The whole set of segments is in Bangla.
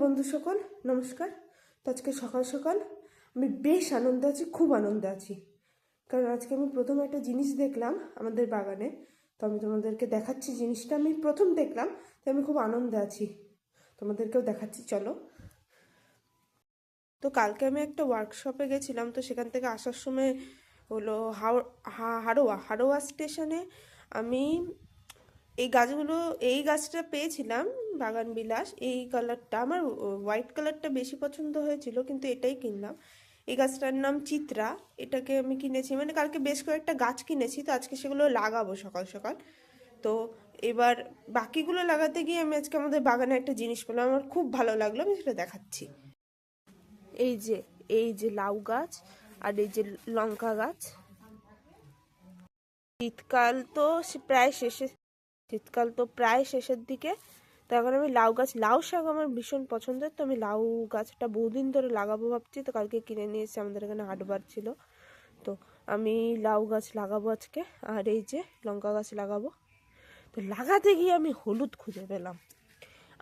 বন্ধু সকল, নমস্কার। তো আজকে সকাল সকাল আমি বেশ আনন্দে আছি, খুব আনন্দে আছি। কারণ আজকে আমি প্রথম একটা জিনিস দেখলাম আমাদের বাগানে। তো আমি তোমাদেরকে দেখাচ্ছি জিনিসটা। আমি প্রথম দেখলাম তো আমি খুব আনন্দে আছি। তোমাদেরকেও দেখাচ্ছি, চলো। তো কালকে আমি একটা ওয়ার্কশপে গেছিলাম, তো সেখান থেকে আসার সময় হলো হাও- হা- হাড়োয়া হাড়োয়া স্টেশনে আমি এই গাছগুলো, এই গাছটা পেয়েছিলাম বাগান বিলাস। এই কালারটা আমার হোয়াইট কালারটা বেশি পছন্দ হয়েছিল, কিন্তু এটাই কিনলাম। এই গাছটার নাম চিত্রা। এটাকে আমি কিনেছি মানে কালকে বেশ কয়েকটা গাছ কিনেছি, তো আজকে সেগুলো লাগাবো সকাল সকাল। তো এবার বাকিগুলো লাগাতে গিয়ে আমি আজকে আমাদের বাগানে একটা জিনিস পেলাম, আমার খুব ভালো লাগল, আমি সেটা দেখাচ্ছি। এই যে এই যে লাউ গাছ আর এই যে লঙ্কা গাছ। শীতকাল তো প্রায় শেষে শীতকাল তো প্রায় শেষের দিকে, তো এখন আমি লাউ গাছ, লাউ শাক আমার ভীষণ পছন্দের, তো আমি লাউ গাছটা বহুদিন ধরে লাগাবো ভাবছি, তো কালকে কিনে নিয়ে এসেছি আমাদের এখানে হাটবার ছিল। তো আমি লাউ গাছ লাগাবো আজকে, আর এই যে লঙ্কা গাছ লাগাবো। তো লাগাতে গিয়ে আমি হলুদ খুঁজে পেলাম।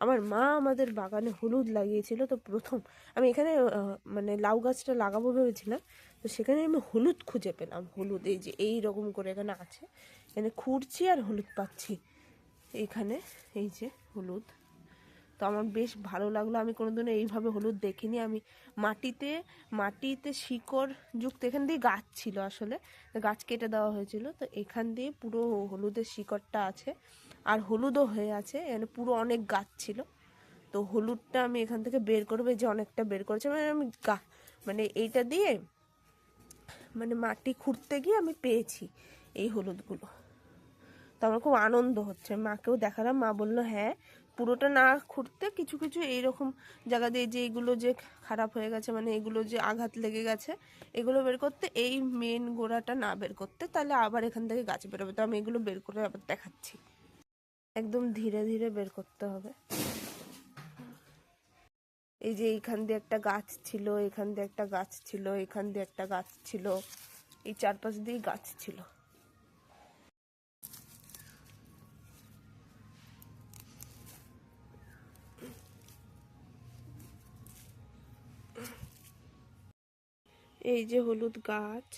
আমার মা আমাদের বাগানে হলুদ লাগিয়েছিল, তো প্রথম আমি এখানে মানে লাউ গাছটা লাগাবো ভেবেছিলাম, তো সেখানে আমি হলুদ খুঁজে পেলাম, হলুদ, এই যে এই রকম করে এখানে আছে। এখানে খুঁড়ছি আর হলুদ পাচ্ছি। এইখানে, এই যে হলুদ। তো আমার বেশ ভালো লাগল, আমি কোনোদিনও এইভাবে হলুদ দেখিনি। আমি মাটিতে মাটিতে শিকড় যুক্ত, এখান দিয়ে গাছ ছিল আসলে, গাছ কেটে দেওয়া হয়েছিল। তো এখান দিয়ে পুরো হলুদের শিকড়টা আছে, আর হলুদও হয়ে আছে, এখানে পুরো অনেক গাছ ছিল। তো হলুদটা আমি এখান থেকে বের করব যে অনেকটা বের করেছি। মানে আমি গা মানে এইটা দিয়ে মানে মাটি খুঁড়তে গিয়ে আমি পেয়েছি এই হলুদগুলো। তো আমার খুব আনন্দ হচ্ছে। মাকেও দেখালাম, মা বলল হ্যাঁ পুরোটা না খুঁড়তে কিছু কিছু এইরকম জায়গা দিয়ে যে এগুলো যে খারাপ হয়ে গেছে মানে এগুলো যে আঘাত লেগে গেছে, এগুলো বের করতে, এই মেন গোড়াটা না বের করতে, তাহলে আবার এখান থেকে গাছ বেরোবে। তো আমি এগুলো বের করে আবার দেখাচ্ছি। একদম ধীরে ধীরে বের করতে হবে। এই যে এইখান দিয়ে একটা গাছ ছিল, এখান দিয়ে একটা গাছ ছিল, এখান দিয়ে একটা গাছ ছিল, এই চারপাশ দিয়ে গাছ ছিল। এই যে হলুদ গাছ,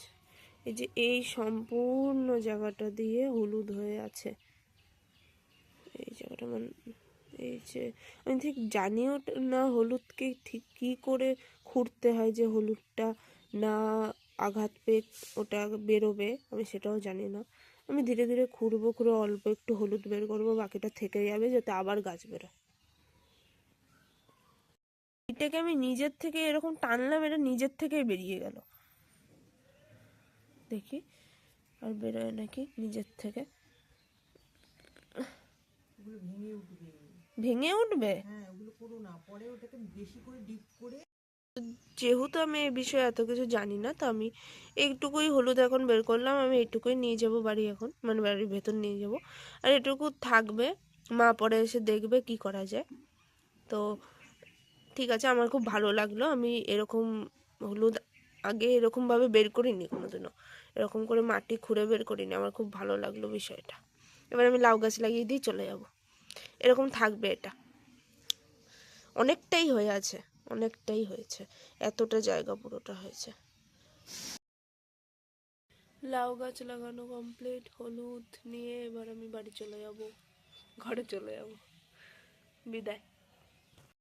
এই যে এই সম্পূর্ণ জায়গাটা দিয়ে হলুদ হয়ে আছে। এই জায়গাটা মানে এই যে, আমি ঠিক জানিও না হলুদকে ঠিক কী করে খুঁড়তে হয় যে হলুদটা না আঘাত পেয়ে ওটা বেরোবে, আমি সেটাও জানি না। আমি ধীরে ধীরে খুঁড়বো, খুঁড়ে অল্প একটু হলুদ বের করব, বাকিটা থেকে যাবে, যাতে আবার গাছ বেরোয়। এটাকে আমি নিজের থেকে এরকম টানলাম এটা নিজের থেকেই বেরিয়ে গেল। দেখি আর বেরোয় নাকি নিজের থেকে। ভেঙে উঠবে। হ্যাঁ যেহেতু আমি এই বিষয়ে এত কিছু জানি না তো আমি এইটুকুই হলুদ এখন বের করলাম। আমি এইটুকুই নিয়ে যাব বাড়ি এখন মানে বাড়ির ভেতর নিয়ে যাব। আর এটুকু থাকবে মা পরে এসে দেখবে কি করা যায়। তো ঠিক আছে, আমার খুব ভালো লাগল। আমি এরকম হলুদ আগে এরকমভাবে বের করিনি কোনোদিনও। এরকম করে মাটি খুঁড়ে বের করিনি, আমার খুব ভালো লাগল বিষয়টা। এবার আমি লাউ গাছ লাগিয়ে দিয়ে চলে যাব। এরকম থাকবে এটা। অনেকটাই হয়ে আছে, অনেকটাই হয়েছে। এতটা জায়গা পুরোটা হয়েছে। লাউ গাছ লাগানো কমপ্লিট হলুদ নিয়ে এবার আমি বাড়ি চলে যাব। ঘরে চলে যাব। বিদায়।